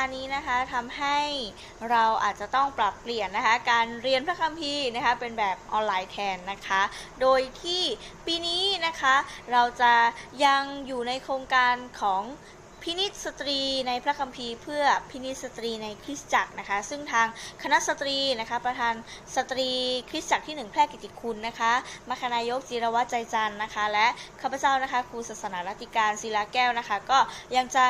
วิดในเวลานี้นะคะทำให้เราอาจจะต้องปรับเปลี่ยนนะคะ การเรียนพระคัมภีร์นะคะเป็นแบบออนไลน์แทนนะคะ โดยที่ปีนี้นะคะเราจะยังอยู่ในโครงการของพินิษสตรีในพระคัมภีร์เพื่อพินิษสตรีในคริสตจักรนะคะ ซึ่งทางคณะสตรีนะคะ ประธานสตรีคริสตจักรที่หนึ่งแพร่กิติคุณนะคะมคณายกจิรวัตรใจจันนะคะ และข้าพเจ้านะคะครูศาสนารัติการศิลาแก้วนะคะ ก็ยังจะ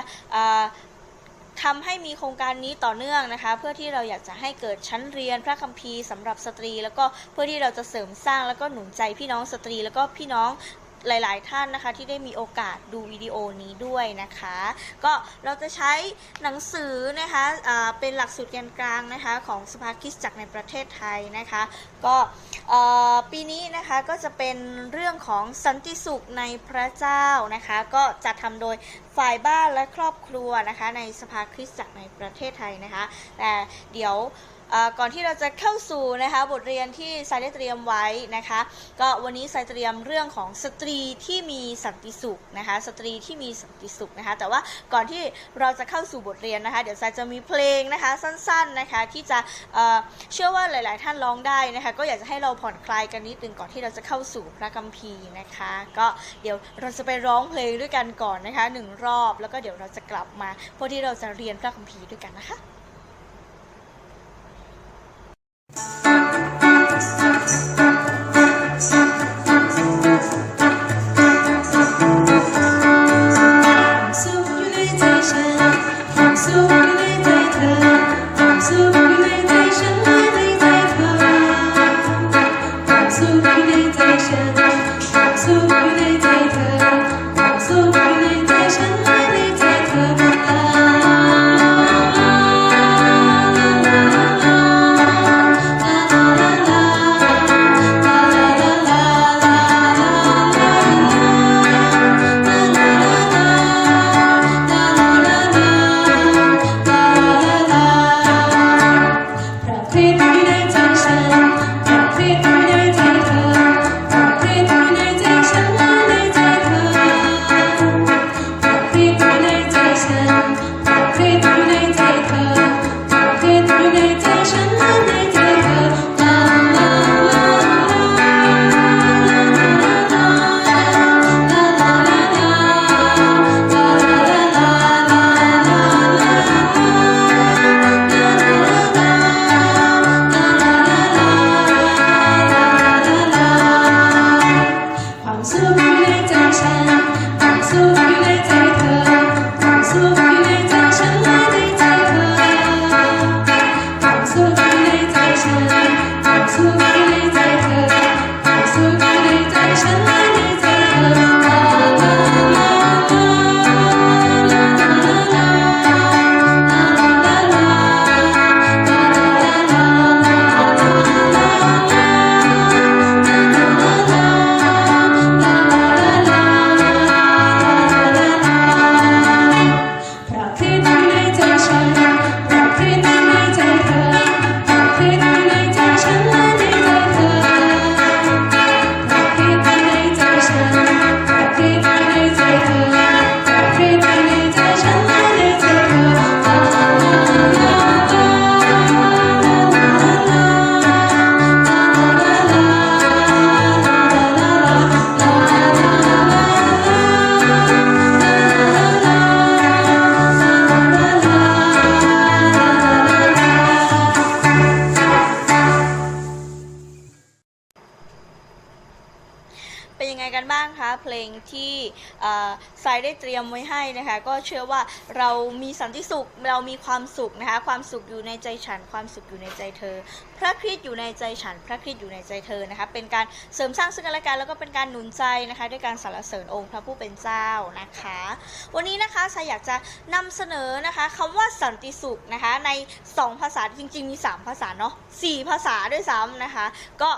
ทำให้มีโครงการนี้ต่อเนื่องนะคะ เพื่อที่เราอยากจะให้เกิดชั้นเรียนพระคัมภีร์สำหรับสตรี แล้วก็เพื่อที่เราจะเสริมสร้างแล้วก็หนุนใจพี่น้องสตรี แล้วก็พี่น้อง หลาย ๆ ท่านนะคะที่ได้มีโอกาสดูวิดีโอนี้ด้วยนะคะ ก็เราจะใช้หนังสือนะคะเป็นหลักสูตรแกนกลางนะคะของสภาคิสจักรในประเทศไทยนะคะ ก็ปีนี้นะคะก็จะเป็นเรื่องของสันติสุขในพระเจ้านะคะ ก็จัดทำโดยฝ่ายบ้านและครอบครัวนะคะในสภาคริสตจักรในประเทศไทยนะคะ แต่เดี๋ยว ก่อนที่เราจะเข้าสู่นะคะบทเรียนที่สายได้เตรียมไว้นะคะ ก็วันนี้สายเตรียมเรื่องของสตรีที่มีสันติสุขนะคะ สตรีที่มีสันติสุขนะคะ แต่ว่าก่อนที่เราจะเข้าสู่บทเรียนนะคะ เดี๋ยวสายจะมีเพลงนะคะสั้นๆนะคะที่จะเชื่อว่าหลาย ๆ ท่านร้องได้นะคะ ก็อยากจะให้เราผ่อนคลายกันนิดนึงก่อนที่เราจะเข้าสู่พระคัมภีร์นะคะ ก็เดี๋ยวเราจะไปร้องเพลงด้วยกันก่อนนะคะหนึ่งรอบแล้วก็เดี๋ยวเราจะกลับมาเพื่อที่เราจะเรียนพระคัมภีร์ด้วยกันนะคะ ก็เชื่อว่าเรามีสันติสุขเรามีความสุขนะคะ ความสุขอยู่ในใจฉัน ความสุขอยู่ในใจเธอ พระคริสต์อยู่ในใจฉัน พระคริสต์อยู่ในใจเธอนะคะ เป็นการเสริมสร้างซึ่งกันและกันแล้วก็เป็นการหนุนใจนะคะ ด้วยการสรรเสริญองค์พระผู้เป็นเจ้านะคะ วันนี้นะคะสายอยากจะนำเสนอนะคะคำว่าสันติสุขนะคะ ใน 2 ภาษาจริงๆมี 3 ภาษาเนาะ4ภาษาด้วยซ้ำนะคะ ก็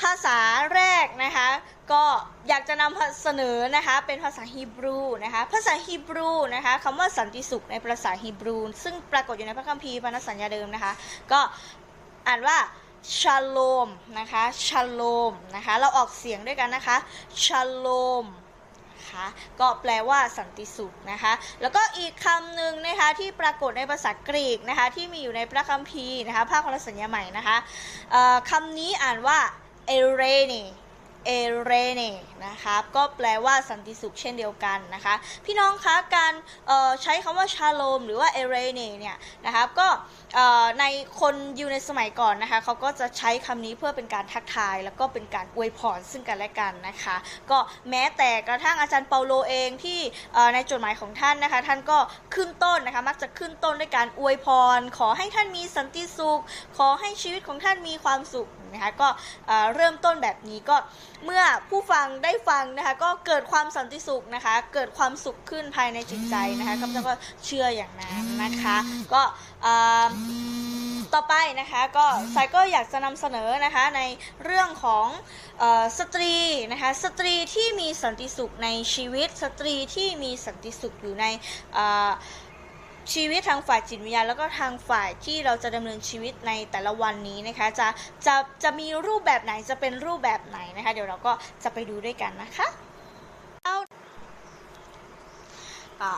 ภาษาแรกนะคะก็อยากจะนำเสนอนะคะเป็นภาษาฮีบรูนะคะภาษาฮีบรูนะคะคำว่าสันติสุขในภาษาฮีบรู ซึ่งปรากฏอยู่ในพระคัมภีร์พันธสัญญาเดิมนะคะ ก็อ่านว่าชาโลมนะคะชาโลมนะคะเราออกเสียงด้วยกันนะคะชาโลมคะก็แปลว่าสันติสุขนะคะ แล้วก็อีกคำหนึ่งนะคะที่ปรากฏในภาษากรีกนะคะที่มีอยู่ในพระคัมภีร์นะคะภาควรสัญญาใหม่นะคะคำนี้อ่านว่า เอเรเนเอเรเนนะครับก็แปลว่าสันติสุขเช่นเดียวกันนะคะ พี่น้องคะการใช้คำว่าชาโลมหรือว่าเอเรเนเนี่ยนะครับก็ในคนอยู่ในสมัยก่อนนะคะเขาก็จะใช้คำนี้เพื่อเป็นการทักทาย แล้วก็เป็นการอวยพรซึ่งกันและกันนะคะ ก็แม้แต่กระทั่งอาจารย์เปาโลเองที่ในจดหมายของท่านนะคะ ท่านก็ขึ้นต้นนะคะมักจะขึ้นต้นด้วยการอวยพร ขอให้ท่านมีสันติสุข ขอให้ชีวิตของท่านมีความสุขนะคะก็เริ่มต้นแบบนี้ก็เมื่อผู้ฟังได้ฟังนะคะก็เกิดความสันติสุขนะคะ เกิดความสุขขึ้นภายในจิตใจนะคะข้าพเจ้าก็เชื่ออย่างนั้นนะคะ ก็ต่อไปนะคะก็สายก็อยากจะนำเสนอนะคะในเรื่องของออสตรีนะคะสตรีที่มีสันติสุขในชีวิต สตรีที่มีสันติสุขอยู่ใน ชีวิตทางฝ่ายจิตวิญญาณแล้วก็ทางฝ่ายที่เราจะดำเนินชีวิตในแต่ละวันนี้นะคะจะจะจะมีรูปแบบไหนจะเป็นรูปแบบไหนนะคะ เดี๋ยวเราก็จะไปดูด้วยกันนะคะเอาก็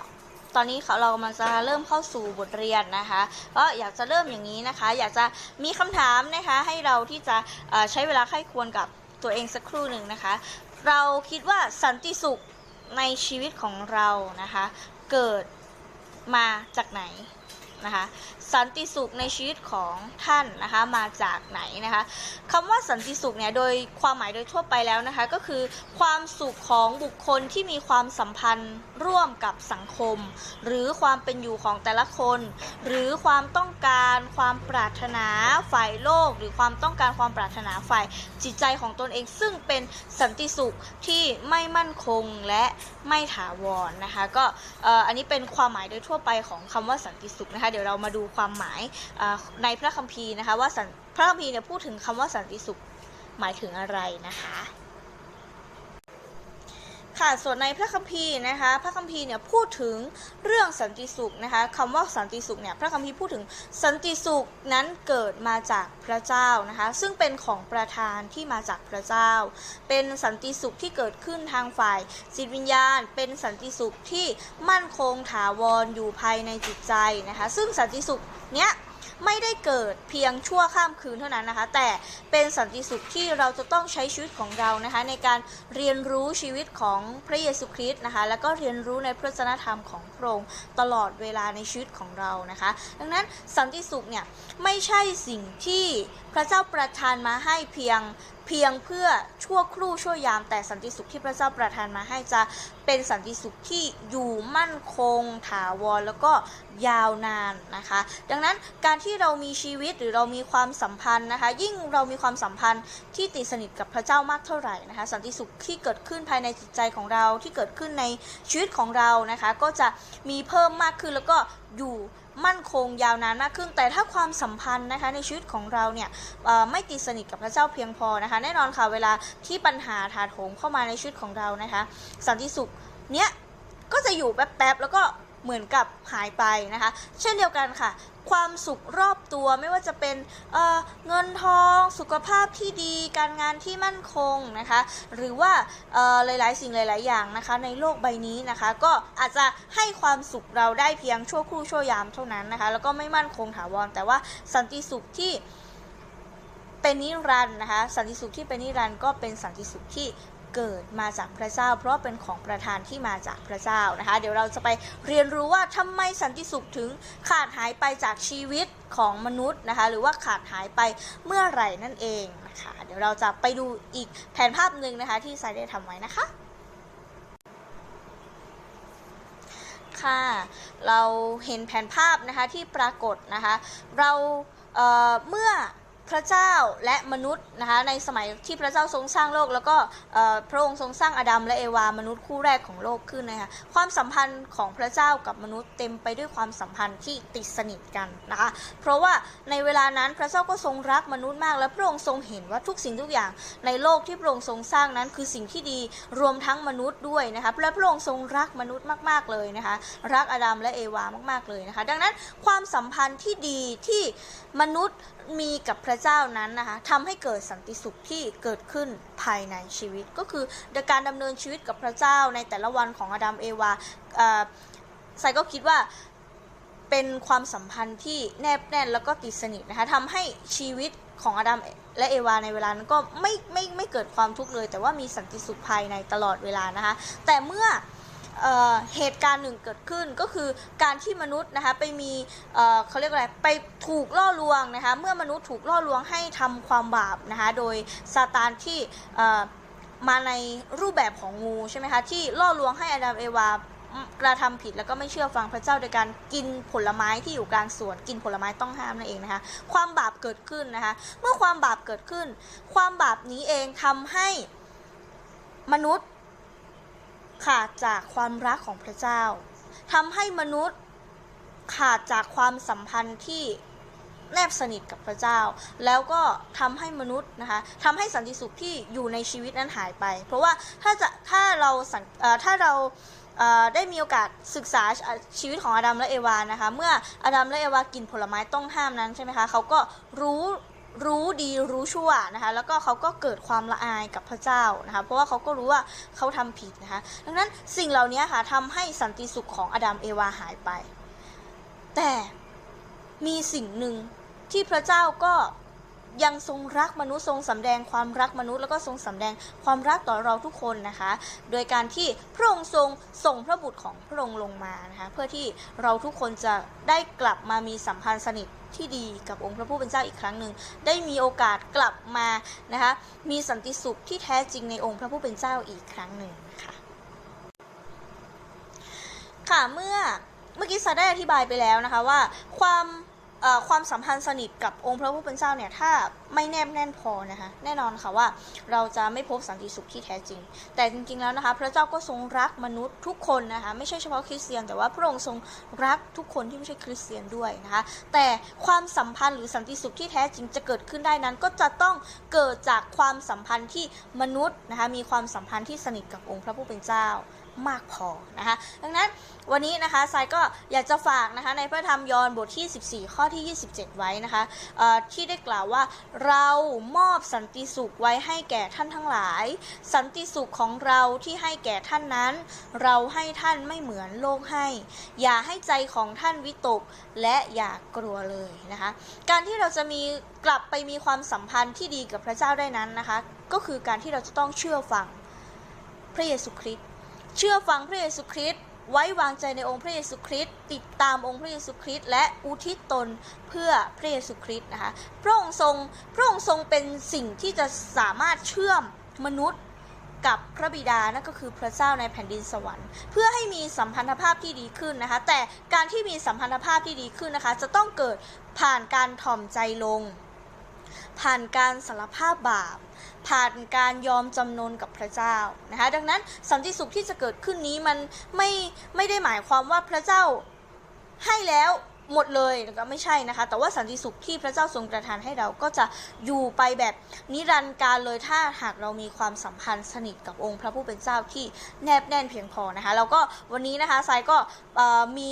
ตอนนี้เขาเรากำลังจะเริ่มเข้าสู่บทเรียนนะคะ ก็อยากจะเริ่มอย่างนี้นะคะ อยากจะมีคำถามนะคะ ให้เราที่จะใช้เวลาไข้ควรกับตัวเองสักครู่หนึ่งนะคะ เราคิดว่าสันติสุขในชีวิตของเรานะคะ เกิด มาจากไหนนะคะ สันติสุขในชีวิตของท่านนะคะมาจากไหนนะคะคำว่าสันติสุขเนี่ยโดยความหมายโดยทั่วไปแล้วนะคะก็คือความสุขของบุคคลที่มีความสัมพันธ์ร่วมกับสังคม หรือความเป็นอยู่ของแต่ละคน หรือความต้องการความปรารถนาฝ่ายโลก หรือความต้องการความปรารถนาฝ่ายจิตใจของตนเอง ซึ่งเป็นสันติสุขที่ไม่มั่นคงและไม่ถาวรนะคะก็อันนี้เป็นความหมายโดยทั่วไปของคำว่าสันติสุขนะคะเดี๋ยวเรามาดูความหมายในพระคัมภีร์นะคะว่าพระคัมภีร์เนี่ยพูดถึงคำว่าสันติสุขหมายถึงอะไรนะคะ ค่ะส่วนในพระคัมภีร์นะคะพระคัมภีร์เนี่ยพูดถึงเรื่องสันติสุขนะคะคำว่าสันติสุขเนี่ยพระคัมภีร์พูดถึงสันติสุขนั้นเกิดมาจากพระเจ้านะคะซึ่งเป็นของประทานที่มาจากพระเจ้า เป็นสันติสุขที่เกิดขึ้นทางฝ่ายจิตวิญญาณ เป็นสันติสุขที่มั่นคงถาวรอยู่ภายในจิตใจนะคะซึ่งสันติสุขเนี้ย ไม่ได้เกิดเพียงชั่วข้ามคืนเท่านั้นนะคะ แต่เป็นสันติสุขที่เราจะต้องใช้ชีวิตของเรานะคะ ในการเรียนรู้ชีวิตของพระเยซูคริสต์นะคะ แล้วก็เรียนรู้ในพระชนธรรมของพระองค์ตลอดเวลาในชีวิตของเรานะคะ ดังนั้นสันติสุขเนี่ยไม่ใช่สิ่งที่พระเจ้าประทานมาให้เพียง เพียงเพื่อชั่วครู่ชั่วยามแต่สันติสุขที่พระเจ้าประทานมาให้จะเป็นสันติสุขที่อยู่มั่นคง ถาวรแล้วก็ยาวนานนะคะ ดังนั้นการที่เรามีชีวิตหรือเรามีความสัมพันธ์นะคะ ยิ่งเรามีความสัมพันธ์ที่ติดสนิทกับพระเจ้ามากเท่าไหร่นะคะ สันติสุขที่เกิดขึ้นภายในจิตใจของเราที่เกิดขึ้นในชีวิตของเรานะคะ ก็จะมีเพิ่มมากขึ้นแล้วก็อยู่ มั่นคงยาวนานมากขึ้น แต่ถ้าความสัมพันธ์นะคะในชีวิตของเราเนี่ยไม่ติดสนิทกับพระเจ้าเพียงพอนะคะ แน่นอนค่ะเวลาที่ปัญหาถาโถมเข้ามาในชีวิตของเรานะคะ สันติสุขเนี้ยก็จะอยู่แป๊บๆแล้วก็ เหมือนกับหายไปนะคะ เช่นเดียวกันค่ะ ความสุขรอบตัวไม่ว่าจะเป็นเเงินทองสุขภาพที่ดี การงานที่มั่นคงนะคะ หรือว่าหลายๆ สิ่งหลาย ๆ อย่างนะคะ ในโลกใบนี้นะคะ ก็อาจจะให้ความสุขเราได้เพียงชั่วครู่ชั่วยามเท่านั้นนะคะ แล้วก็ไม่มั่นคงถาวรแต่ว่าสันติสุขที่เป็นนิรันดร์นะคะ สันติสุขที่เป็นนิรันดร์ก็เป็นสันติสุขที่ เกิดมาจากพระเจ้า เพราะเป็นของประทานที่มาจากพระเจ้านะคะ เดี๋ยวเราจะไปเรียนรู้ว่าทำไมสันติสุขถึงขาดหายไปจากชีวิตของมนุษย์นะคะ หรือว่าขาดหายไปเมื่อไหร่นั่นเองนะคะ เดี๋ยวเราจะไปดูอีกแผนภาพหนึ่งนะคะ ที่ไซได้ทำไว้นะคะค่ะเราเห็นแผนภาพนะคะที่ปรากฏนะคะ เราเเมื่อ พระเจ้าและมนุษย์นะคะในสมัยที่พระเจ้าทรงสร้างโลก แล้วก็พระองค์ทรงสร้างอาดัมและเอวามนุษย์คู่แรกของโลกขึ้นนะคะความสัมพันธ์ของพระเจ้ากับมนุษย์เต็มไปด้วยความสัมพันธ์ที่ติดสนิทกันนะคะเพราะว่าในเวลานั้นพระเจ้าก็ทรงรักมนุษย์มาก และพระองค์ทรงเห็นว่าทุกสิ่งทุกอย่างในโลกที่พระองค์ทรงสร้างนั้นคือสิ่งที่ดีรวมทั้งมนุษย์ด้วยนะคะและพระองค์ทรงรักมนุษย์มาก ๆเลยนะคะรักอาดัมและเอวามากๆเลยนะคะดังนั้นความสัมพันธ์ที่ดีที่มนุษย์ มีกับพระเจ้านั้นนะคะทำให้เกิดสันติสุขที่เกิดขึ้นภายในชีวิต ก็คือการดำเนินชีวิตกับพระเจ้าในแต่ละวันของอดัมเอวาไซก็คิดว่าเป็นความสัมพันธ์ที่แนบแน่นแล้วก็ติดสนิทนะคะทำให้ชีวิตของอดัมและเอวาในเวลานั้นก็ไม่ไม่ไม่เกิดความทุกข์เลย แต่ว่ามีสันติสุขภายในตลอดเวลานะคะ แต่เมื่อ เเหตุการณ์หนึ่งเกิดขึ้นก็คือการที่มนุษย์นะคะไปมีเอ่อเขาเรียกว่าอะไรไปถูกล่อลวงนะคะเมื่อมนุษย์ถูกล่อลวงให้ทำความบาปนะคะโดยซาตานที่มาในรูปแบบของงูใช่ไหมคะที่ล่อลวงให้อาดัมเอวากระทำผิดแล้วก็ไม่เชื่อฟังพระเจ้าโดยการกินผลไม้ที่อยู่กลางสวนกินผลไม้ต้องห้ามนั่นเองนะคะความบาปเกิดขึ้นนะคะเมื่อความบาปเกิดขึ้น ความบาปนี้เองทำให้มนุษย์ ขาดจากความรักของพระเจ้าทำให้มนุษย์ขาดจากความสัมพันธ์ที่แนบสนิทกับพระเจ้า แล้วก็ทำให้มนุษย์นะคะทำให้สันติสุขที่อยู่ในชีวิตนั้นหายไป เพราะว่าถ้าจะถ้าเราถ้าเราได้มีโอกาสศึกษาชีวิตของอาดัมและเอวานะคะ เมื่ออาดัมและเอวากินผลไม้ต้องห้ามนั้นใช่ไหมคะเขาก็รู้ รู้ดีรู้ชั่วนะคะแล้วก็เขาก็เกิดความละอายกับพระเจ้านะคะเพราะว่าเขาก็รู้ว่าเขาทำผิดนะคะดังนั้นสิ่งเหล่านี้ค่ะทำให้สันติสุขของอดัมเอวาหายไป แต่มีสิ่งหนึ่งที่พระเจ้าก็ยังทรงรักมนุษย์ทรงสำแดงความรักมนุษย์แล้วก็ทรงสำแดงความรักต่อเราทุกคนนะคะ โดยการที่พระองค์ทรงส่งพระบุตรของพระองค์ลงมานะคะเพื่อที่เราทุกคนจะได้กลับมามีสัมพันธ์สนิท ที่ดีกับองค์พระผู้เป็นเจ้าอีกครั้งหนึ่ง ได้มีโอกาสกลับมานะคะมีสันติสุขที่แท้จริงในองค์พระผู้เป็นเจ้าอีกครั้งหนึ่งค่ะค่ะเมื่อเมื่อกี้ซาได้อธิบายไปแล้วนะคะว่าความ ความสัมพันธ์สนิทกับองค์พระผู้เป็นเจ้าเนี่ยถ้าไม่แนบแน่นพอนะคะแน่นอนค่ะว่าเราจะไม่พบสันติสุขที่แท้จริง แต่จริงๆแล้วนะคะพระเจ้าก็ทรงรักมนุษย์ทุกคนนะคะไม่ใช่เฉพาะคริสเตียน แต่ว่าพระองค์ทรงรักทุกคนที่ไม่ใช่คริสเตียนด้วยนะคะแต่ความสัมพันธ์หรือสันติสุขที่แท้จริงจะเกิดขึ้นได้นั้น ก็จะต้องเกิดจากความสัมพันธ์ที่มนุษย์นะคะมีความสัมพันธ์ที่สนิทกับองค์พระผู้เป็นเจ้า มากพอนะคะ ดังนั้นวันนี้นะคะทรายก็อยากจะฝากนะคะในพระธรรมยอห์นบทที่ 14 ข้อที่ 27 ไว้นะคะที่ได้กล่าวว่าเรามอบสันติสุขไว้ให้แก่ท่านทั้งหลาย สันติสุขของเราที่ให้แก่ท่านนั้น เราให้ท่านไม่เหมือนโลกให้ อย่าให้ใจของท่านวิตกและอย่ากลัวเลยนะคะการที่เราจะมีกลับไปมีความสัมพันธ์ที่ดีกับพระเจ้าได้นั้นนะคะ ก็คือการที่เราจะต้องเชื่อฟังพระเยซูคริสต์ เชื่อฟังพระเยซูคริสต์ไว้วางใจในองค์พระเยซูคริสต์ติดตามองค์พระเยซูคริสต์และอุทิศตนเพื่อพระเยซูคริสต์นะคะพระองค์ทรงพระองค์ทรงเป็นสิ่งที่จะสามารถเชื่อมมนุษย์กับพระบิดานั่นก็คือพระเจ้าในแผ่นดินสวรรค์ เพื่อให้มีสัมพันธภาพที่ดีขึ้นนะคะ แต่การที่มีสัมพันธภาพที่ดีขึ้นนะคะ จะต้องเกิดผ่านการถ่อมใจลง ผ่านการสารภาพบาป ผ่านการยอมจำนนกับพระเจ้านะคะดังนั้นสันติสุขที่จะเกิดขึ้นนี้มันไม่ไม่ได้หมายความว่าพระเจ้าให้แล้วหมดเลยก็ไม่ใช่นะคะ แต่ว่าสันติสุขที่พระเจ้าทรงประทานให้เราก็จะอยู่ไปแบบนิรันดร์การเลยถ้าหากเรามีความสัมพันธ์สนิทกับองค์พระผู้เป็นเจ้าที่แนบแน่นเพียงพอนะคะแล้วก็วันนี้นะคะทรายก็มี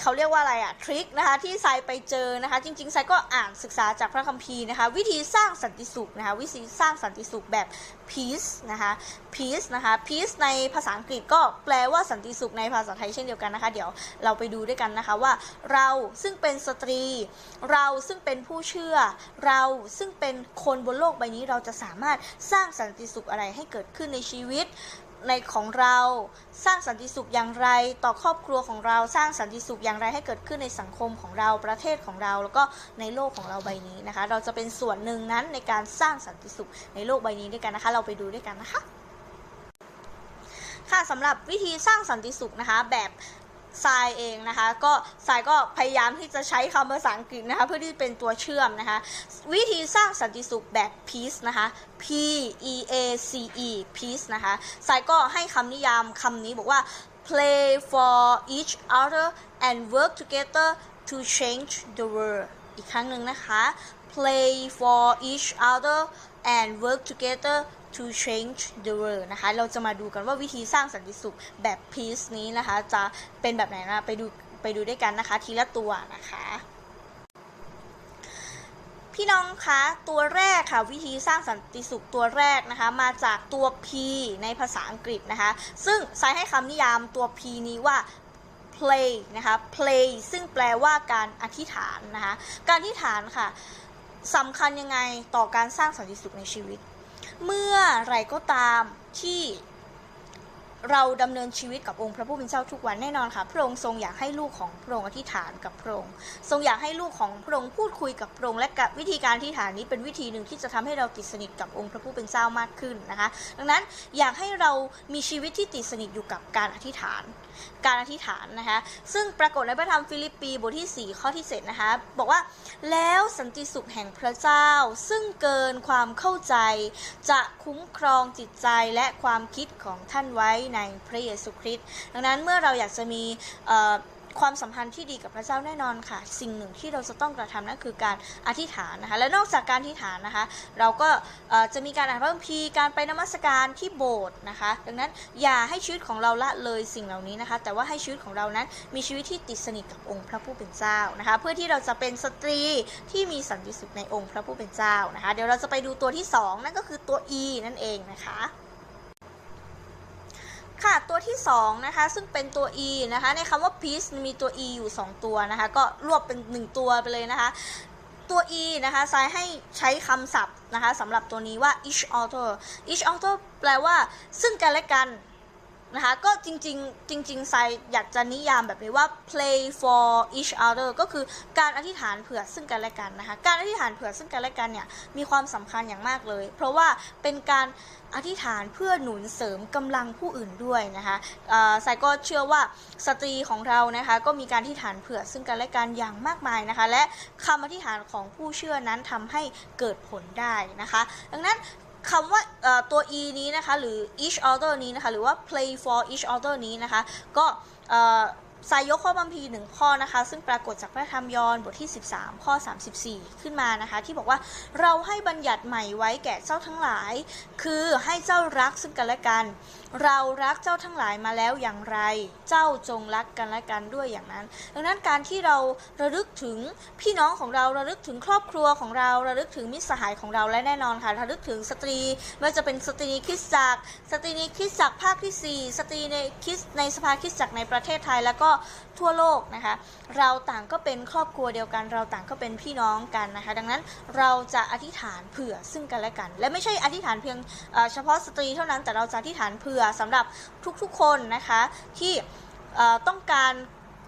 เขาเรียกว่าอะไรอะทริคนะคะที่ไซไปเจอนะคะ จริงๆไซก็อ่านศึกษาจากพระคัมภีร์นะคะ วิธีสร้างสันติสุขนะคะวิธีสร้างสันติสุขแบบ peace นะคะ peace นะคะ peace ในภาษาอังกฤษก็แปลว่าสันติสุขในภาษาไทยเช่นเดียวกันนะคะ เดี๋ยวเราไปดูด้วยกันนะคะว่าเราซึ่งเป็นสตรี เราซึ่งเป็นผู้เชื่อ เราซึ่งเป็นคนบนโลกใบนี้เราจะสามารถสร้างสันติสุขอะไรให้เกิดขึ้นในชีวิต ในของเราสร้างสันติสุขอย่างไร ต่อครอบครัวของเราสร้างสันติสุขอย่างไรให้เกิดขึ้นในสังคมของเราประเทศของเรา แล้วก็ในโลกของเราใบนี้นะคะ เราจะเป็นส่วนหนึ่งนั้นในการสร้างสันติสุขในโลกใบนี้ด้วยกันนะคะ เราไปดูด้วยกันนะคะค่ะสำหรับวิธีสร้างสันติสุขนะคะแบบ ทรายเองนะคะ ก็ทรายก็พยายามที่จะใช้คำภาษาอังกฤษนะคะ เพื่อที่เป็นตัวเชื่อมนะคะ วิธีสร้างสันติสุขแบบ peace นะคะ P E A C E peace นะคะทรายก็ให้คำนิยามคำนี้บอกว่า play for each other and work together to change the world อีกครั้งหนึ่งนะคะ play for each other and work together to change the world นะคะ เราจะมาดูกันว่าวิธีสร้างสันติสุขแบบ peace นี้นะคะ จะเป็นแบบไหนนะไปดูไปดูด้วยกันนะคะ ทีละตัวนะคะพี่น้องคะตัวแรกค่ะวิธีสร้างสันติสุขตัวแรกนะคะ มาจากตัว P ในภาษาอังกฤษนะคะ ซึ่งใช้ให้คำนิยามตัว P นี้ว่า play นะคะ play ซึ่งแปลว่าการอธิษฐานนะคะ การอธิษฐานค่ะสำคัญยังไงต่อการสร้างสันติสุขในชีวิต เมื่อไรก็ตามที่เราดำเนินชีวิตกับองค์พระผู้เป็นเจ้าทุกวันแน่นอนค่ะ พระองค์ทรงอยากให้ลูกของพระองค์อธิษฐานกับพระองค์ทรงอยากให้ลูกของพระองค์พูดคุยกับพระองค์และกับวิธีการอธิษฐานนี้เป็นวิธีหนึ่งที่จะทำให้เราติดสนิทกับองค์พระผู้เป็นเจ้ามากขึ้นนะคะ ดังนั้นอยากให้เรามีชีวิตที่ติดสนิทอยู่กับการอธิษฐาน การอธิษฐานนะคะ ซึ่งปรากฏในพระธรรมฟิลิปปีบทที่ 4 ข้อที่7นะคะ บอกว่าแล้วสันติสุขแห่งพระเจ้า ซึ่งเกินความเข้าใจ จะคุ้มครองจิตใจและความคิดของท่านไว้ในพระเยซูคริสต์ดังนั้นเมื่อเราอยากจะมี ความสัมพันธ์ที่ดีกับพระเจ้าแน่นอนค่ะ สิ่งหนึ่งที่เราจะต้องกระทำนั่นคือการอธิษฐานนะคะ และนอกจากการอธิษฐานนะคะ เราก็จะมีการอ่านพระคัมภีร์การไปนมัสการที่โบสถ์นะคะ ดังนั้นอย่าให้ชีวิตของเราละเลยสิ่งเหล่านี้นะคะ แต่ว่าให้ชีวิตของเรานั้นมีชีวิตที่ติดสนิทกับองค์พระผู้เป็นเจ้านะคะ เพื่อที่เราจะเป็นสตรีที่มีสันติสุขในองค์พระผู้เป็นเจ้านะคะ เดี๋ยวเราจะไปดูตัวที่สองนั่นก็คือตัว E นั่นเองนะคะ ค่ะตัวที่2นะคะซึ่งเป็นตัว e นะคะในคำว่า peace มีตัว e อยู่ 2 ตัวนะคะก็รวบเป็น 1 ตัวไปเลยนะคะตัว e นะคะใช้ให้ใช้คำศัพท์นะคะสำหรับตัวนี้ว่า each other each other แปลว่าซึ่งกันและกัน นะคะ ก็จริงๆ จริงๆไซอยากจะนิยามแบบนี้ว่า play for each other ก็คือการอธิษฐานเผื่อซึ่งกันและกันนะคะ การอธิษฐานเผื่อซึ่งกันและกันเนี่ยมีความสำคัญอย่างมากเลย เพราะว่าเป็นการอธิษฐานเพื่อหนุนเสริมกำลังผู้อื่นด้วยนะคะไซก็เชื่อว่าสตรีของเรานะคะก็มีการอธิษฐานเผื่อซึ่งกันและกันอย่างมากมายนะคะ และคำอธิษฐานของผู้เชื่อนั้นทำให้เกิดผลได้นะคะ ดังนั้น คำว่าตัว e นี้นะคะ หรือ each other นี้นะคะ หรือว่า play for each other นี้นะคะ ก็ สายยกข้อบัมพีหนึ่งข้อนะคะ ซึ่งปรากฏจากพระธรรมยอห์นบทที่ 13 ข้อ 34 ขึ้นมานะคะ ที่บอกว่าเราให้บัญญัติใหม่ไว้แก่เจ้าทั้งหลาย คือให้เจ้ารักซึ่งกันและกัน เรารักเจ้าทั้งหลายมาแล้วอย่างไร เจ้าจงรักกันและกันด้วยอย่างนั้น ดังนั้นการที่เราระลึกถึงพี่น้องของเราระลึกถึงครอบครัวของเราระลึกถึงมิตรสหายของเราและแน่นอนค่ะระลึกถึงสตรีไม่ว่าจะเป็นสตรีคริสตจักร สตรีคริสตจักรภาคที่ 4 สตรีในคริสในสภาคริสตจักรในประเทศไทยแล้วก็ทั่วโลกนะคะ เราต่างก็เป็นครอบครัวเดียวกัน เราต่างก็เป็นพี่น้องกันนะคะ ดังนั้นเราจะอธิษฐานเผื่อซึ่งกันและกัน และไม่ใช่อธิษฐานเพียงเฉพาะสตรีเท่านั้นแต่เราจะอธิษฐานเผื่อสำหรับทุกๆคนนะคะที่ต้องการ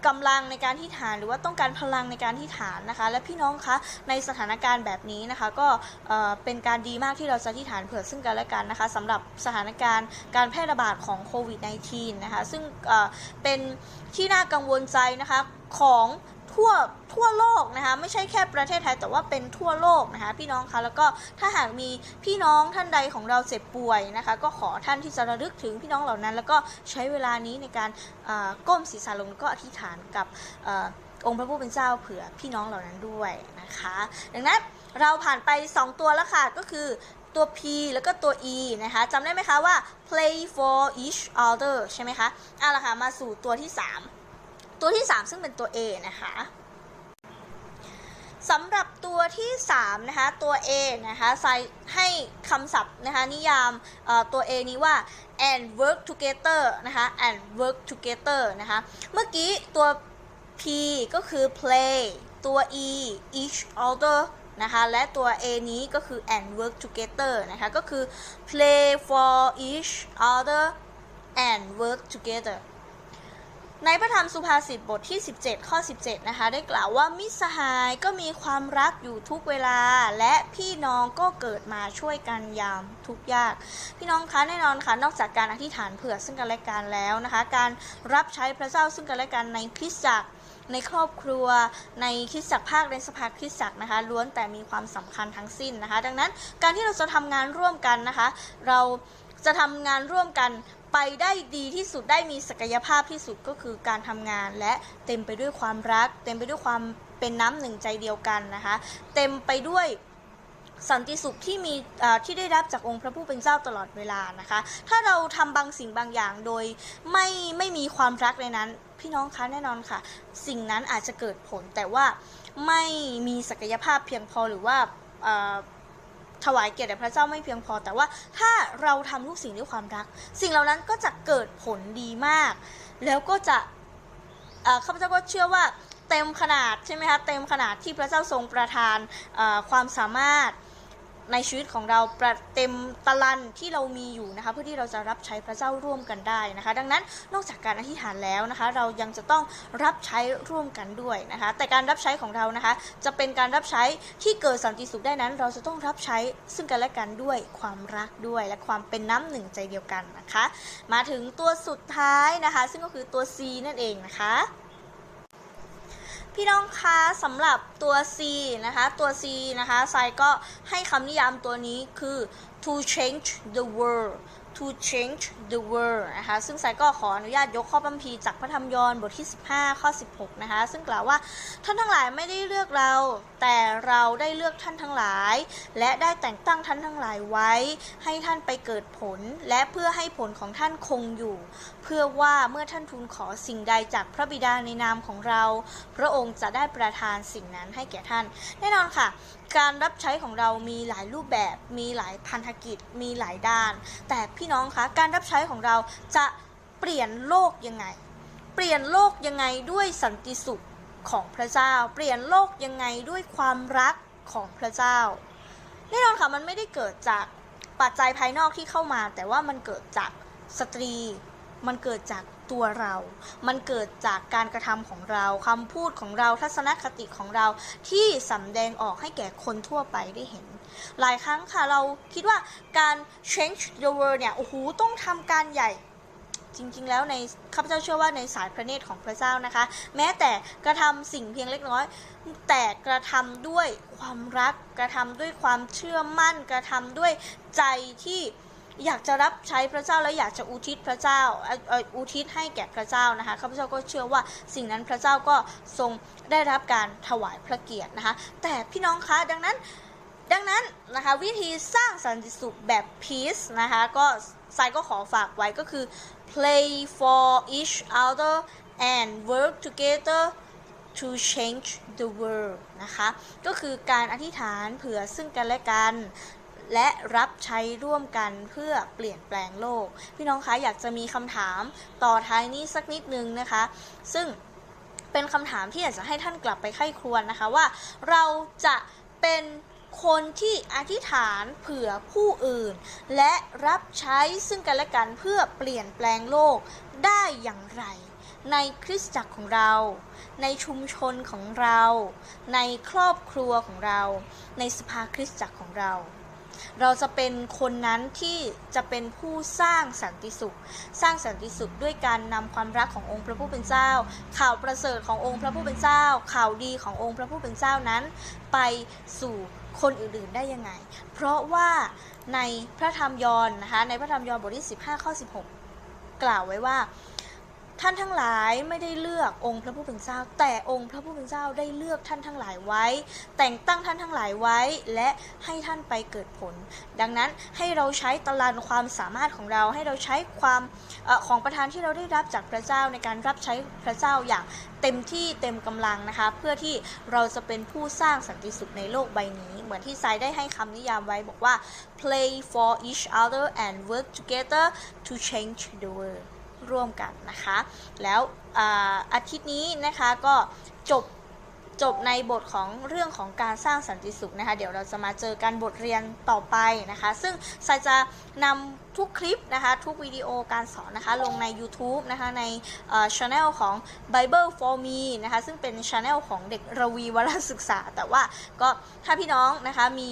กำลังในการที่ฐาน หรือว่าต้องการพลังในการที่ฐานนะคะ และพี่น้องคะในสถานการณ์แบบนี้นะคะ ก็เอ่อเป็นการดีมากที่เราจะที่ฐานเผื่อซึ่งกันและกันนะคะสำหรับสถานการณ์การแพร่ระบาดของโควิด -19 นะคะซึ่งเเป็นที่น่ากังวลใจนะคะของ ทั่วทั่วโลกนะคะไม่ใช่แค่ประเทศไทยแต่ว่าเป็นทั่วโลกนะคะพี่น้องคะแล้วก็ถ้าหากมีพี่น้องท่านใดของเราเจ็บป่วยนะคะก็ขอท่านที่จะระลึกถึงพี่น้องเหล่านั้น แล้วก็ใช้เวลานี้ในการก้มศีรษะลงแล้วก็อธิษฐานกับออองค์พระผู้เป็นเจ้าเผื่อพี่น้องเหล่านั้นด้วยนะคะ ดังนั้นเราผ่านไป 2 ตัวแล้วค่ะก็คือตัว P แล้วก็ตัว E นะคะจำได้ไหมคะว่า play for each other ใช่ไหมคะเอาละค่ะมาสู่ตัวที่ 3 ตัวที่ 3 ซึ่งเป็นตัว A นะคะสำหรับตัวที่3นะคะตัว A นะคะใส่ให้คำศัพท์นะคะนิยามตัว A นี้ว่า and work together นะคะ and work together นะคะเมื่อกี้ตัว P ก็คือ play ตัว E each other นะคะและตัว A นี้ก็คือ and work together นะคะก็คือ play for each other and work together ในพระธรรมสุภาษิตบทที่ 17 ข้อ 17 นะคะ ได้กล่าวว่ามิสหายก็มีความรักอยู่ทุกเวลา และพี่น้องก็เกิดมาช่วยกันยามทุกยาก พี่น้องคะแน่นอนค่ะนอกจากการอธิษฐานเผื่อซึ่งกันและกันแล้วนะคะ การรับใช้พระเจ้าซึ่งกันและกันในคริสตจักรในครอบครัวในคริสตจักภาคในสภาคริสตจักนะคะ ล้วนแต่มีความสำคัญทั้งสิ้นนะคะ ดังนั้นการที่เราจะทำงานร่วมกันนะคะ เราจะทำงานร่วมกัน ไปได้ดีที่สุดได้มีศักยภาพที่สุดก็คือการทำงาน และเต็มไปด้วยความรัก เต็มไปด้วยความเป็นน้ำหนึ่งใจเดียวกันนะคะ เต็มไปด้วยสันติสุขที่มีที่ได้รับจากองค์พระผู้เป็นเจ้าตลอดเวลานะคะ ถ้าเราทำบางสิ่งบางอย่างโดยไม่ไม่มีความรักในนั้น พี่น้องคะแน่นอนค่ะ สิ่งนั้นอาจจะเกิดผลแต่ว่าไม่มีศักยภาพเพียงพอหรือว่า ถวายเกียรติแด่พระเจ้าไม่เพียงพอ แต่ว่าถ้าเราทำทุกสิ่งด้วยความรัก สิ่งเหล่านั้นก็จะเกิดผลดีมาก แล้วก็จะข้าพเจ้าก็เชื่อว่าเต็มขนาดใช่ไหมคะเต็มขนาดที่พระเจ้าทรงประทานความสามารถ ในชีวิตของเราประเต็มตะลันที่เรามีอยู่นะคะเพื่อที่เราจะรับใช้พระเจ้าร่วมกันได้นะคะ ดังนั้นนอกจากการอธิษฐานแล้วนะคะ เรายังจะต้องรับใช้ร่วมกันด้วยนะคะ แต่การรับใช้ของเรานะคะ จะเป็นการรับใช้ที่เกิดสันติสุขได้นั้น เราจะต้องรับใช้ซึ่งกันและกันด้วยความรักด้วย และความเป็นน้ำหนึ่งใจเดียวกันนะคะ มาถึงตัวสุดท้ายนะคะ ซึ่งก็คือตัว C นั่นเองนะคะ พี่น้องคะสำหรับตัว C นะคะ ตัว C นะคะไซก็ให้คำนิยามตัวนี้คือ to change the world to change the world นะคะซึ่งไซก็ขออนุญาตยกข้อบัมพีจากพระธรรมยอห์นบทที่ 15 ข้อ 16 นะคะ ซึ่งกล่าวว่าท่านทั้งหลายไม่ได้เลือกเรา แต่เราได้เลือกท่านทั้งหลาย และได้แต่งตั้งท่านทั้งหลายไว้ ให้ท่านไปเกิดผล และเพื่อให้ผลของท่านคงอยู่ เพื่อว่าเมื่อท่านทูลขอสิ่งใดจากพระบิดาในนามของเรา พระองค์จะได้ประทานสิ่งนั้นให้แก่ท่าน แน่นอนค่ะ การรับใช้ของเรามีหลายรูปแบบ มีหลายพันธกิจ มีหลายด้าน แต่พี่น้องคะ การรับใช้ของเราจะเปลี่ยนโลกยังไง เปลี่ยนโลกยังไงด้วยสันติสุขของพระเจ้า เปลี่ยนโลกยังไงด้วยความรักของพระเจ้า แน่นอนค่ะ มันไม่ได้เกิดจากปัจจัยภายนอกที่เข้ามา แต่ว่ามันเกิดจากสตรี มันเกิดจาก ตัวเรา มันเกิดจากการกระทำของเราคำพูดของเรา ทัศนคติของเรา ที่สำแดงออกให้แก่คนทั่วไปได้เห็น หลายครั้งค่ะเราคิดว่าการ change the world เนี่ย โอ้โห ต้องทำการใหญ่ จริงๆ แล้วในข้าพเจ้าเชื่อว่าในสายพระเนตรของพระเจ้านะคะ แม้แต่กระทำสิ่งเพียงเล็กน้อย แต่กระทำด้วยความรัก กระทำด้วยความเชื่อมั่น กระทำด้วยใจที่ อยากจะรับใช้พระเจ้าและอยากจะอุทิศพระเจ้าอุทิศให้แก่พระเจ้านะคะข้าพเจ้าก็เชื่อว่าสิ่งนั้นพระเจ้าก็ทรงได้รับการถวายพระเกียรตินะคะแต่พี่น้องคะดังนั้นดังนั้นนะคะวิธีสร้างสันติสุขแบบ peace นะคะก็ไซก็ขอฝากไว้ก็คือ play for each other and work together to change the world นะคะ ก็คือการอธิษฐานเผื่อซึ่งกันและกัน และรับใช้ร่วมกันเพื่อเปลี่ยนแปลงโลก พี่น้องคะอยากจะมีคำถามต่อท้ายนี้สักนิดนึงนะคะ ซึ่งเป็นคำถามที่อยากจะให้ท่านกลับไปไข้ครวญนะคะว่า เราจะเป็นคนที่อธิษฐานเผื่อผู้อื่น และรับใช้ซึ่งกันและกันเพื่อเปลี่ยนแปลงโลกได้อย่างไร ในคริสตจักรของเรา ในชุมชนของเรา ในครอบครัวของเรา ในสภาคริสตจักรของเรา เราจะเป็นคนนั้นที่จะเป็นผู้สร้างสันติสุข สร้างสันติสุขด้วยการนำความรักขององค์พระผู้เป็นเจ้า ข่าวประเสริฐขององค์พระผู้เป็นเจ้า ข่าวดีขององค์พระผู้เป็นเจ้านั้น ไปสู่คนอื่นๆได้ยังไง เพราะว่าในพระธรรมยอห์นนะคะในพระธรรมยอห์นบทที่ 15 ข้อ 16 กล่าวไว้ว่า ท่านทั้งหลายไม่ได้เลือกองค์พระผู้เป็นเจ้า แต่องค์พระผู้เป็นเจ้าได้เลือกท่านทั้งหลายไว้ แต่งตั้งท่านทั้งหลายไว้ และให้ท่านไปเกิดผล ดังนั้นให้เราใช้ตารางความสามารถของเรา ให้เราใช้ความอของประทานที่เราได้รับจากพระเจ้าในการรับใช้พระเจ้าอย่างเต็มที่เต็มกำลังนะคะ เพื่อที่เราจะเป็นผู้สร้างสันติสุขในโลกใบนี้ เหมือนที่ไซได้ให้คำนิยามไว้บอกว่า play for each other and work together to change the world ร่วมกันนะคะ แล้วอาทิตย์นี้นะคะก็จบจบในบทของเรื่องของการสร้างสันติสุขนะคะ เดี๋ยวเราจะมาเจอกันบทเรียนต่อไปนะคะ ซึ่งสายจะนำ ทุกคลิปนะคะ ทุกวิดีโอการสอนนะคะ ลงใน YouTube นะคะ ในช anel ของ Bible for me นะคะ ซึ่งเป็นช anel ของเด็กระวีวรศึกษา แต่ว่าก็ถ้าพี่น้องนะคะมี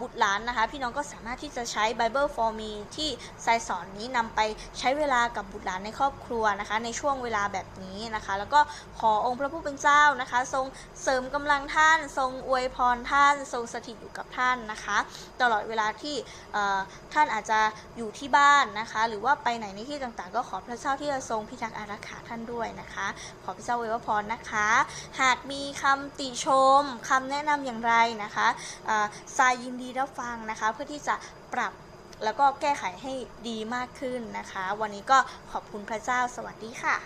บุตรหลานนะคะ พี่น้องก็สามารถที่จะใช้ Bible for me ที่ไซสอนนี้นำไปใช้เวลากับบุตรหลานในครอบครัวนะคะ ในช่วงเวลาแบบนี้นะคะ แล้วก็ขอองค์พระผู้เป็นเจ้านะคะ ทรงเสริมกำลังท่าน ทรงอวยพรท่าน ทรงสถิตอยู่กับท่านนะคะ ตลอดเวลาที่ท่านอาจจะอยูู่่ที่บ้านนะคะ หรือว่าไปไหนในที่ต่างๆ ก็ขอพระเจ้าที่จะทรงพิทักษ์อารักขาท่านด้วยนะคะ ขอพระเจ้าอวยพรนะคะ หากมีคำติชมคำแนะนำอย่างไรนะคะทรายยินดีรับฟังนะคะ เพื่อที่จะปรับแล้วก็แก้ไขให้ดีมากขึ้นนะคะ วันนี้ก็ขอบคุณพระเจ้าสวัสดีค่ะ